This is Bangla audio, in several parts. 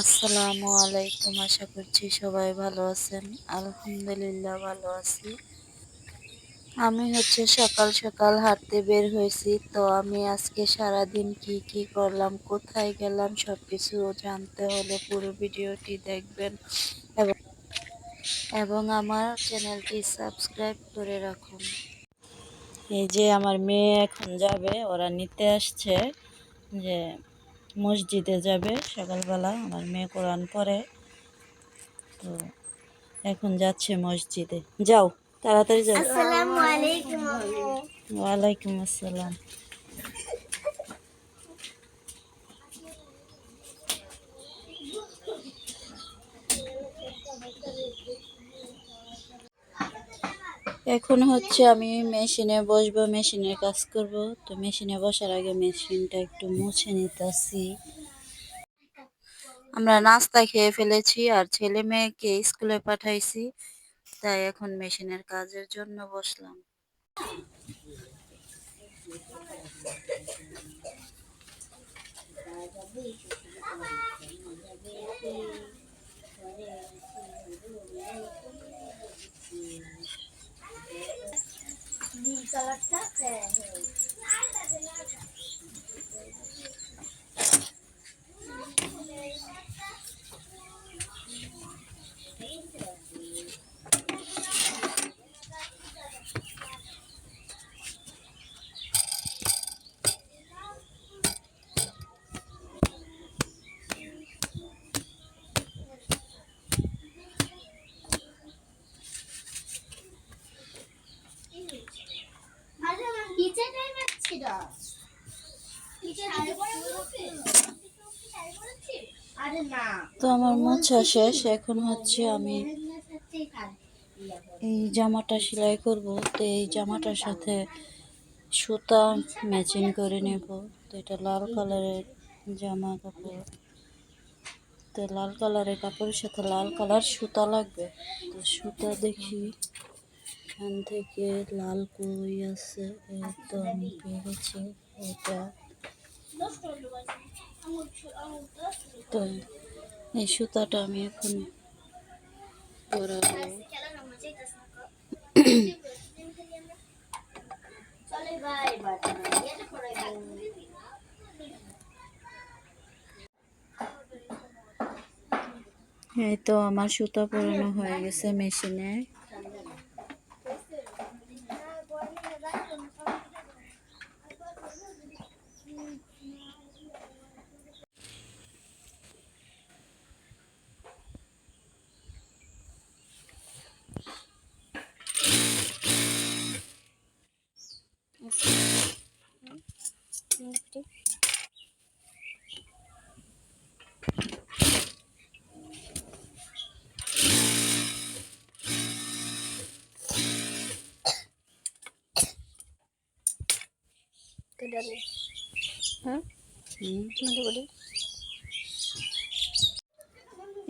আসসালামু আলাইকুম, আশা করছি সবাই ভালো আছেন। আলহামদুলিল্লাহ ভালো আছি। আমি হচ্ছে সকাল সকাল হাঁটতে বের হয়েছি, তো আমি আজকে সারা দিন কি কি করলাম, কোথায় গেলাম সব কিছু জানতে হলে পুরো ভিডিওটি দেখবেন। এবং এবং আমার চ্যানেলটি সাবস্ক্রাইব করে রাখুন। এই যে আমার মেয়ে এখন যাবে, ওরা নিতে আসছে যে মসজিদে যাবে সকালবেলা আমার মেয়ে কোরআন পরে তো এখন যাচ্ছে মসজিদে। যাও তাড়াতাড়ি যাও। আসসালামু আলাইকুম ওয়ালাইকুম আসসালাম। এখন হচ্ছে আমি মেশিনে বসবো, মেশিনের কাজ করব। তো মেশিনে বসার আগে মেশিনটা একটু মুছে নিতেছি। আমরা নাস্তা খেয়ে ফেলেছি আর ছেলে মেয়েকে স্কুলে পাঠাইছি, তাই এখন মেশিনের কাজের জন্য বসলাম নীল কালারটা হ্যাঁ আরে আমার নিচে টাইম ছিল নিচে শাড়ি পরে বলছি শাড়ি পরেছি আরে না তো আমার মোছা শেষ, এখন হচ্ছে আমি এই জামাটা সেলাই করব, তো এই জামাটার সাথে সুতা ম্যাচিং করে নেব। তো এটা লাল কালারের জামা কাপড়। তো লাল কালারের কাপড়ের সাথে লাল কালার সুতা লাগবে। তো সুতা দেখি, এখান থেকে লাল কই আছে তো আমি পেয়ে গেছি এটা। তো এই সুতাটা আমি এখন পরাবো। এই তো আমার সুতা পরানো হয়ে গেছে মেশিনে।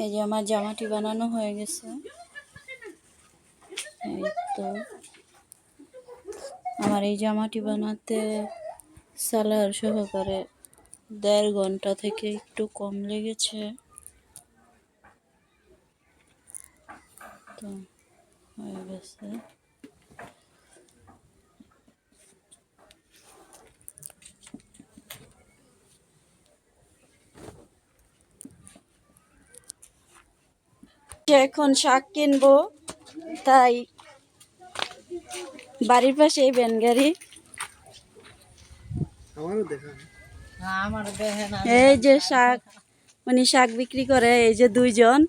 এই যে আমার জামাটি বানানো হয়ে গেছে। এই তো। আমার এই জামাটি বানাতে সালার সহকারে দেড় ঘণ্টা থেকে একটু কম লেগেছে। তো হয়ে গেছে। এখন শাক কিনবো, তাই বাড়ির পাশে এই ভ্যান গাড়ি। আমারও দেখা এই যে শাক উনি শাক বিক্রি করে এই যে দুইজন।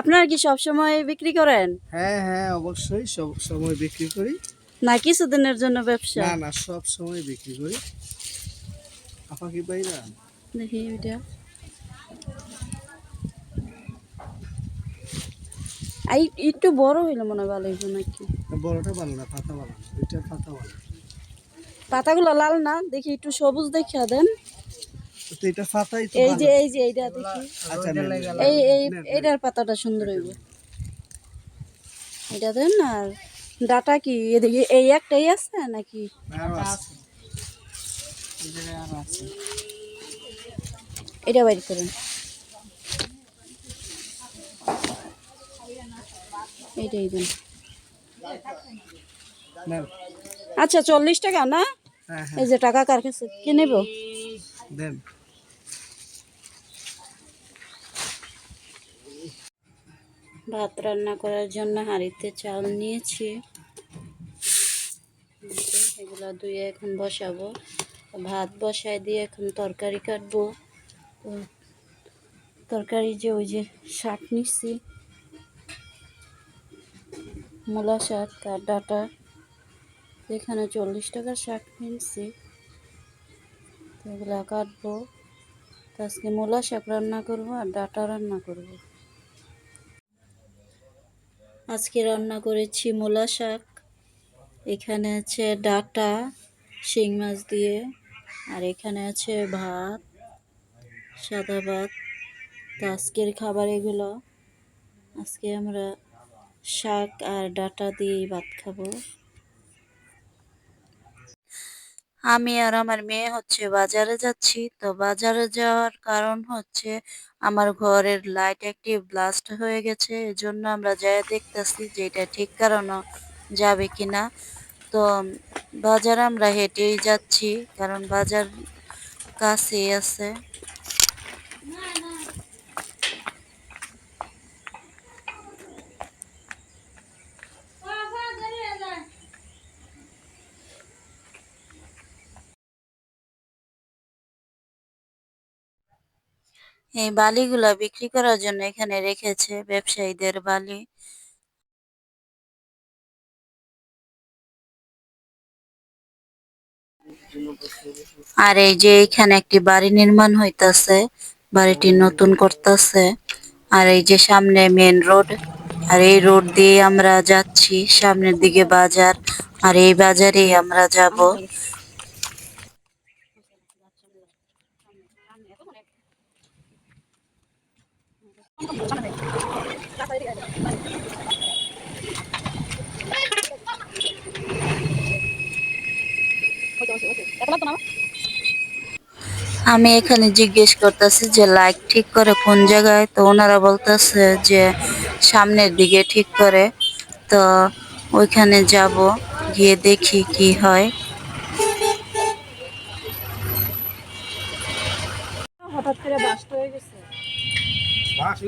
আপনারা কি সব সময় বিক্রি করেন? হ্যাঁ হ্যাঁ অবশ্যই সব সময় বিক্রি করি। না কিছুদিনের জন্য ব্যবসা? না না সব সময় বিক্রি করি। আপা কি পাই না দেখি এটা। এই একটু বড় হইল মনে হয় ভালো হইল নাকি? বড়টা ভালো না পাতা ভালো দুইটা পাতা ভালো। পাতাগুলো লাল না দেখি একটু সবুজ দেখিয়া দেন। এই যে এই যে এইটা দেখি। আচ্ছা এই এই নেন। পাতাটা সুন্দর হইব। এটা দেন আর ডাটা কি? এদিকে এই একটাই আছে নাকি। এটা বাইর করেন। এইটাই দেন। আচ্ছা চল্লিশ টাকা না? হ্যাঁ এই যে টাকা কার কাছে? কি নেব? ভাত রান্না করার জন্য হাঁড়িতে চাল নিয়েছি। এগুলা ধুয়ে এখন বসাবো। ভাত বসায় দিয়ে এখন তরকারি কাটবো। তরকারি যে ওই যে শাক নিচ্ছি মূলা শাক আর ডাটা। এখানে চল্লিশ টাকার শাক কিনছি। তো এগুলা কাটবো। তো আজকে মূলা শাক রান্না করব আর ডাটা রান্না করব। আজকে রান্না করেছি মূলা শাক। এখানে আছে ডাটা, শিং মাছ দিয়ে, আর এখানে আছে ভাত, সাদা ভাত। তো আজকের খাবার এগুলো। আজকে আমরা শাক আর ডাটা দিয়েই ভাত খাব। আমি আর আমার মেয়ে হচ্ছে বাজারে যাচ্ছি। তো বাজারে যাওয়ার কারণ হচ্ছে আমার ঘরের লাইট একটি ব্লাস্ট হয়ে গেছে। এজন্য আমরা যাই দেখতেছি যে এটা ঠিক কারণে যাবে কিনা। তো বাজার আমরা হেঁটেই যাচ্ছি, কারণ বাজার কাছেই আছে। এই বালিগুলা বিক্রি করার জন্য এখানে রেখেছে ব্যবসায়ীদের বালি। আর এই যে এখানে একটি বাড়ি নির্মাণ হইতাছে, বাড়িটি নতুন করতেছে। আর এই যে সামনে মেন রোড আর এই রোড দিয়ে আমরা যাচ্ছি সামনের দিকে বাজার, আর এই বাজারেই আমরা যাব। আমি এখানে জিজ্ঞেস করতেছি যে লাইট ঠিক করে কোন জায়গায়? তো ওনারা বলতেছে যে সামনের দিকে ঠিক করে। তো ওইখানে যাব, গিয়ে দেখি কি হয় হঠাৎ করে বাস্ট হয়ে গেছে বাস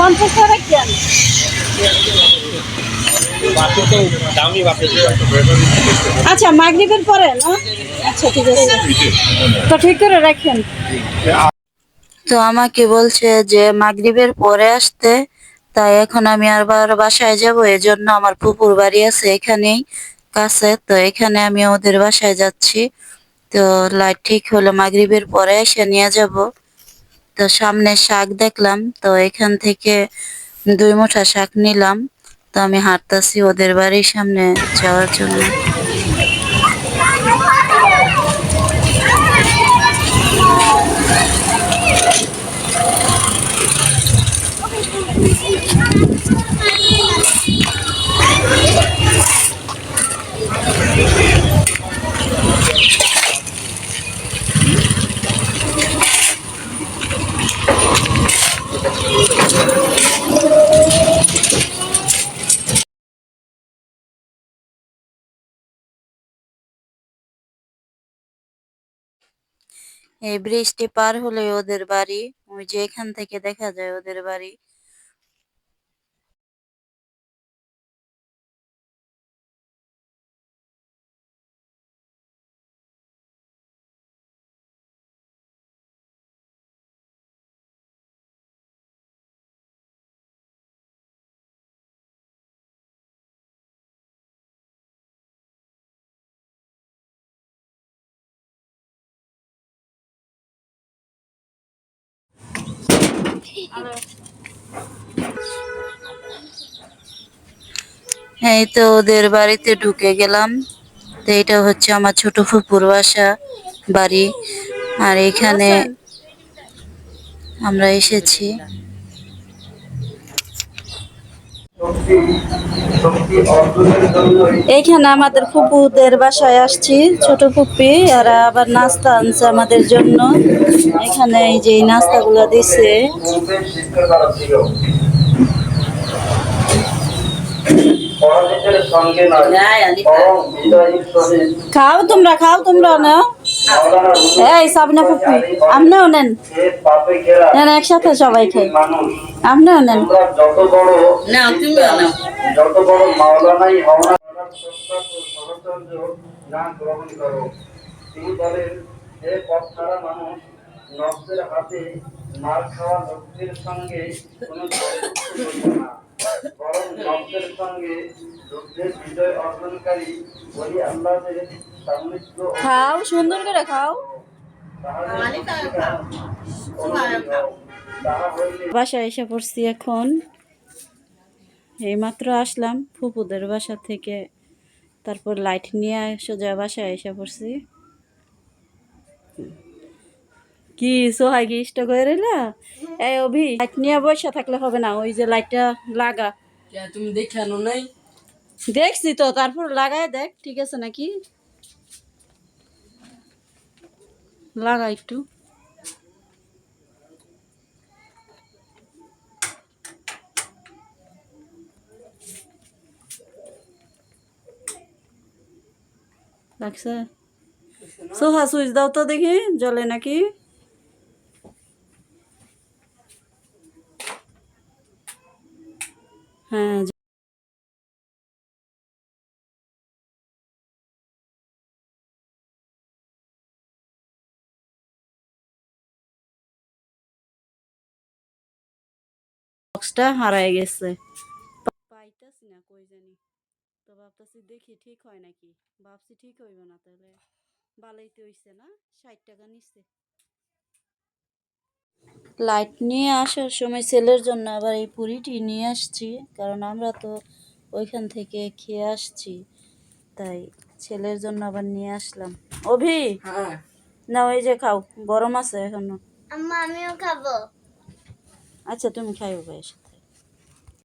পঞ্চাশ টাকা বাসে আচ্ছা মাগরিবের পরে, না? আচ্ছা ঠিক আছে। তো ঠিক করে রাখেন। তো আমাকে বলছে যে মাগরিবের পরে আসতে, তাই এখন আমি আবার বাসায় যাব, এজন্য আমার পুকুর বাড়ি আছে এখানেই কাছে, তো এখানে আমি ওদের বাসায় যাচ্ছি। তো লাইট ঠিক হলো, মাগরিবের পরে এসে নিয়ে যাব। তো সামনে শাক দেখলাম, তো এখান থেকে দুই মুঠা শাক নিলাম। তো আমি হাঁটতাছি ওদের বাড়ির সামনে যাওয়ার জন্য। এই ব্রিজটি পার হলে ওদের বাড়ি ওই যে এখান থেকে দেখা যায় ওদের বাড়ি। এই তো ওদের বাড়িতে ঢুকে গেলাম। তো এটা হচ্ছে আমার ছোট ফুপুর বাসা বাড়ি। আর এখানে আমরা এসেছি। এইখানে আমাদের ফুপুদের বাসায় আসছি ছোট ফুপি আর আবার নাস্তা আনছে আমাদের জন্য। এখানে এই যে নাস্তাগুলো দিছে। খাও তোমরা খাও তোমরা না এই সাবনা ফুপি আপনিও নেন নেন একসাথে সবাই খাই আপনিও নেন তোমরা যত বড় যত বড় মাওলানাই হও না তার সত্যাত ও ষড়যন্ত্র না গ্রহণ করো তিনি বলেন হে পথ ছাড়া মানুষ নবদের হাতে মার খাওয়া লোকদের সঙ্গে কোনো না সঙ্গে যুদ্ধের বিজয় অর্জনকারী সান্নিধ্য খাও, সুন্দর করে খাও। বাসায় এসে পড়ছি এখন। এইমাত্র আসলাম ফুপুদের বাসা থেকে। তারপর লাইট নিয়ে সোজা বাসায় এসে পড়ছি। কি সোহাই কি ইষ্ট করে রইলা? এই অভি লাইট নিয়ে বসে থাকলে হবে না ওই যে লাইটটা লাগা। তুমি দেখানো নাই? দেখছি তো তারপর লাগাই দেখ ঠিক আছে নাকি? লাগা একটু। লাগছে? সোহা সুইচ দাও তো দেখি জলে নাকি? হ্যাঁ বক্সটা হারায় গেছে। পাইতাছি না কই জানি। তো ভাবতেছি দেখি ঠিক হয় নাকি? ভাবছি ঠিক হইব না তাহলে। ভালোই তো হইছে না? ষাট টাকা নিচ্ছে লাইট নিয়ে আসার সময় সেলের জন্য আবার এই পুরিটি নিয়ে আসছি কারণ আমরা তো ওইখান থেকে খেয়ে আসছি তাই ছেলের জন্য আবার নিয়ে আসলাম। অভি হ্যাঁ। না ওই যে খাও গরম আছে এখনও। আম্মা আমিও খাব। আচ্ছা তুমি খাইও বেশ